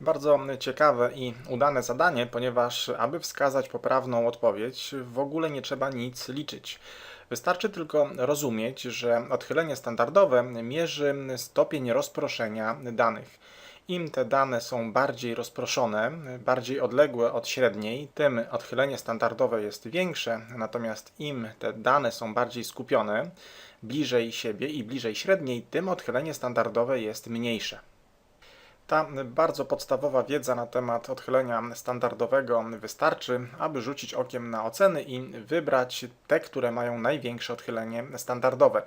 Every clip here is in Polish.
Bardzo ciekawe i udane zadanie, ponieważ aby wskazać poprawną odpowiedź, w ogóle nie trzeba nic liczyć. Wystarczy tylko rozumieć, że odchylenie standardowe mierzy stopień rozproszenia danych. Im te dane są bardziej rozproszone, bardziej odległe od średniej, tym odchylenie standardowe jest większe, natomiast im te dane są bardziej skupione, bliżej siebie i bliżej średniej, tym odchylenie standardowe jest mniejsze. Ta bardzo podstawowa wiedza na temat odchylenia standardowego wystarczy, aby rzucić okiem na oceny i wybrać te, które mają największe odchylenie standardowe.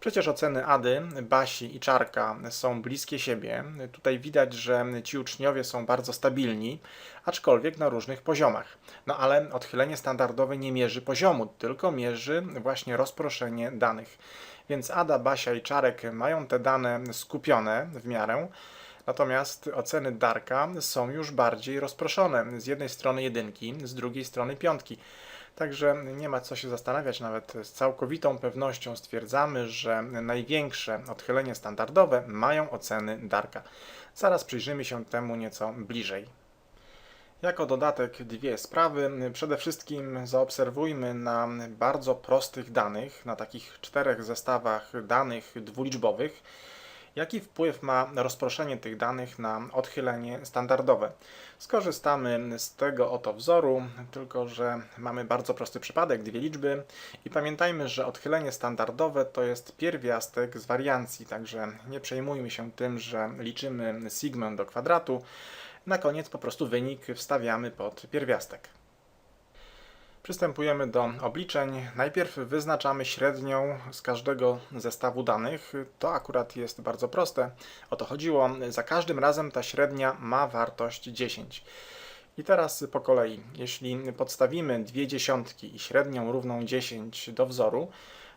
Przecież oceny Ady, Basi i Czarka są bliskie siebie. Tutaj widać, że ci uczniowie są bardzo stabilni, aczkolwiek na różnych poziomach. No ale odchylenie standardowe nie mierzy poziomu, tylko mierzy właśnie rozproszenie danych. Więc Ada, Basia i Czarek mają te dane skupione w miarę, Natomiast oceny Darka są już bardziej rozproszone. Z jednej strony jedynki, z drugiej strony piątki. Także nie ma co się zastanawiać, nawet z całkowitą pewnością stwierdzamy, że największe odchylenie standardowe mają oceny Darka. Zaraz przyjrzymy się temu nieco bliżej. Jako dodatek dwie sprawy. Przede wszystkim zaobserwujmy na bardzo prostych danych, na takich czterech zestawach danych dwuliczbowych, Jaki wpływ ma rozproszenie tych danych na odchylenie standardowe? Skorzystamy z tego oto wzoru, tylko że mamy bardzo prosty przypadek, dwie liczby i pamiętajmy, że odchylenie standardowe to jest pierwiastek z wariancji, także nie przejmujmy się tym, że liczymy sigmę do kwadratu. Na koniec po prostu wynik wstawiamy pod pierwiastek. Przystępujemy do obliczeń. Najpierw wyznaczamy średnią z każdego zestawu danych. To akurat jest bardzo proste. O to chodziło. Za każdym razem ta średnia ma wartość 10. I teraz po kolei. Jeśli podstawimy dwie dziesiątki i średnią równą 10 do wzoru,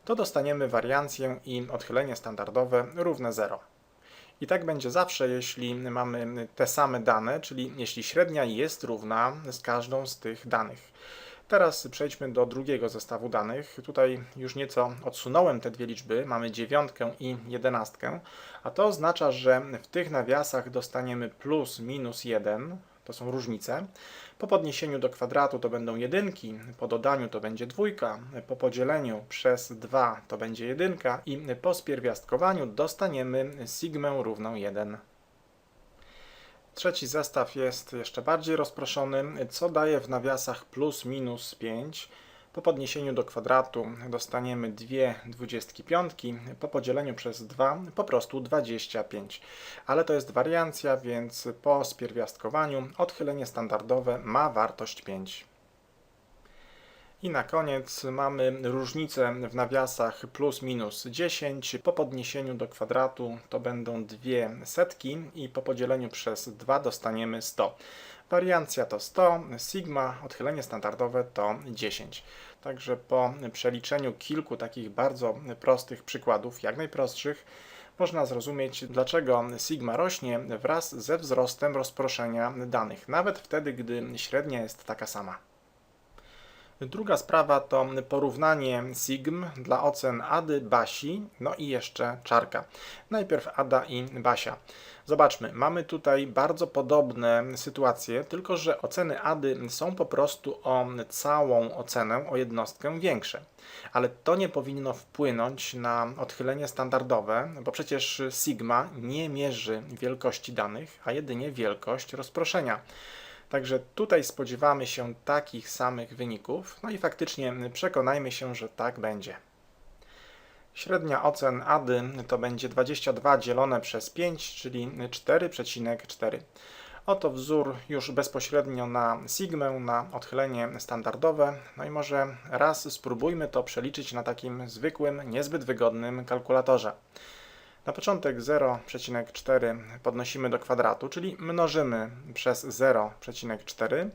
to dostaniemy wariancję i odchylenie standardowe równe 0. I tak będzie zawsze, jeśli mamy te same dane, czyli jeśli średnia jest równa z każdą z tych danych. Teraz przejdźmy do drugiego zestawu danych. Tutaj już nieco odsunąłem te dwie liczby, mamy dziewiątkę i jedenastkę, a to oznacza, że w tych nawiasach dostaniemy plus minus 1, to są różnice. Po podniesieniu do kwadratu to będą jedynki, po dodaniu to będzie dwójka, po podzieleniu przez 2 to będzie jedynka i po spierwiastkowaniu dostaniemy sigmę równą 1. Trzeci zestaw jest jeszcze bardziej rozproszony, co daje w nawiasach plus minus 5. Po podniesieniu do kwadratu dostaniemy dwie dwudziestki piątki, po podzieleniu przez 2 po prostu 25. Ale to jest wariancja, więc po spierwiastkowaniu odchylenie standardowe ma wartość 5. I na koniec mamy różnicę w nawiasach plus minus 10. Po podniesieniu do kwadratu to będą dwie setki i po podzieleniu przez 2 dostaniemy 100. Wariancja to 100, sigma, odchylenie standardowe to 10. Także po przeliczeniu kilku takich bardzo prostych przykładów, jak najprostszych, można zrozumieć, dlaczego sigma rośnie wraz ze wzrostem rozproszenia danych, nawet wtedy, gdy średnia jest taka sama. Druga sprawa to porównanie sigm dla ocen Ady, Basi, no i jeszcze czarka. Najpierw Ada i Basia. Zobaczmy, mamy tutaj bardzo podobne sytuacje, tylko że oceny Ady są po prostu o całą ocenę, o jednostkę większe. Ale to nie powinno wpłynąć na odchylenie standardowe, bo przecież sigma nie mierzy wielkości danych, a jedynie wielkość rozproszenia. Także tutaj spodziewamy się takich samych wyników, no i faktycznie przekonajmy się, że tak będzie. Średnia ocen ADY to będzie 22 dzielone przez 5, czyli 4,4. Oto wzór już bezpośrednio na sigmę, na odchylenie standardowe. No i może raz spróbujmy to przeliczyć na takim zwykłym, niezbyt wygodnym kalkulatorze. Na początek 0,4 podnosimy do kwadratu, czyli mnożymy przez 0,4.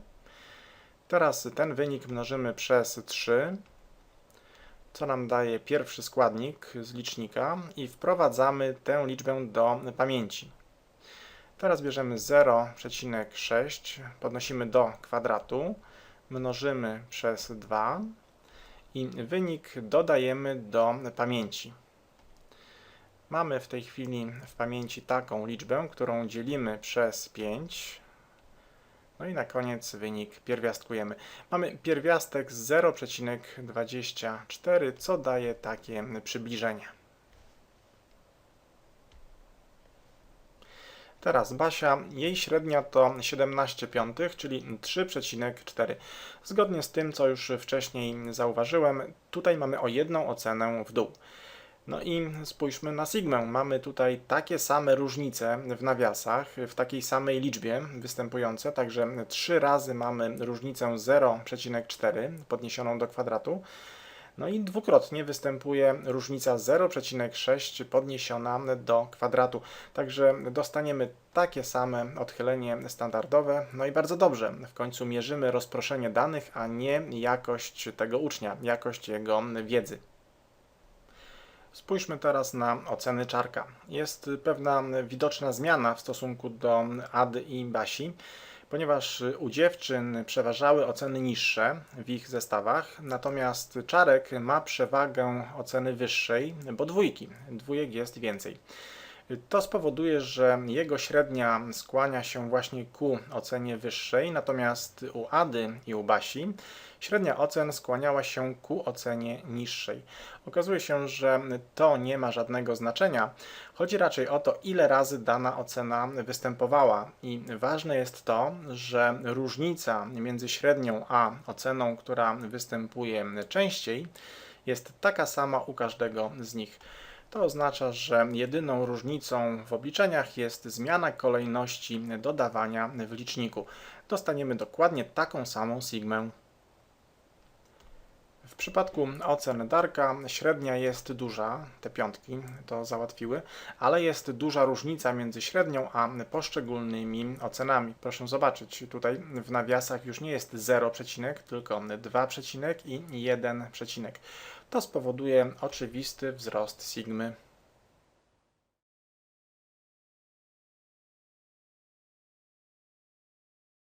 Teraz ten wynik mnożymy przez 3, co nam daje pierwszy składnik z licznika i wprowadzamy tę liczbę do pamięci. Teraz bierzemy 0,6, podnosimy do kwadratu, mnożymy przez 2 i wynik dodajemy do pamięci. Mamy w tej chwili w pamięci taką liczbę, którą dzielimy przez 5. No i na koniec wynik pierwiastkujemy. Mamy pierwiastek z 0,24, co daje takie przybliżenie. Teraz Basia, jej średnia to 17 piątych, czyli 3,4. Zgodnie z tym, co już wcześniej zauważyłem, tutaj mamy o jedną ocenę w dół. No i spójrzmy na sigmę. Mamy tutaj takie same różnice w nawiasach, w takiej samej liczbie występujące, także trzy razy mamy różnicę 0,4 podniesioną do kwadratu. No i dwukrotnie występuje różnica 0,6 podniesiona do kwadratu. Także dostaniemy takie same odchylenie standardowe. No i bardzo dobrze. W końcu mierzymy rozproszenie danych, a nie jakość tego ucznia, jakość jego wiedzy. Spójrzmy teraz na oceny czarka. Jest pewna widoczna zmiana w stosunku do Ady i Basi, ponieważ u dziewczyn przeważały oceny niższe w ich zestawach, natomiast czarek ma przewagę oceny wyższej, bo dwójki, dwójek jest więcej. To spowoduje, że jego średnia skłania się właśnie ku ocenie wyższej, natomiast u Ady i u Basi średnia ocen skłaniała się ku ocenie niższej. Okazuje się, że to nie ma żadnego znaczenia. Chodzi raczej o to, ile razy dana ocena występowała. I ważne jest to, że różnica między średnią a oceną, która występuje częściej, jest taka sama u każdego z nich. To oznacza, że jedyną różnicą w obliczeniach jest zmiana kolejności dodawania w liczniku. Dostaniemy dokładnie taką samą sigmę. W przypadku ocen Darka średnia jest duża, te piątki to załatwiły, ale jest duża różnica między średnią a poszczególnymi ocenami. Proszę zobaczyć, tutaj w nawiasach już nie jest 0, tylko 2 i 1. To spowoduje oczywisty wzrost sigmy.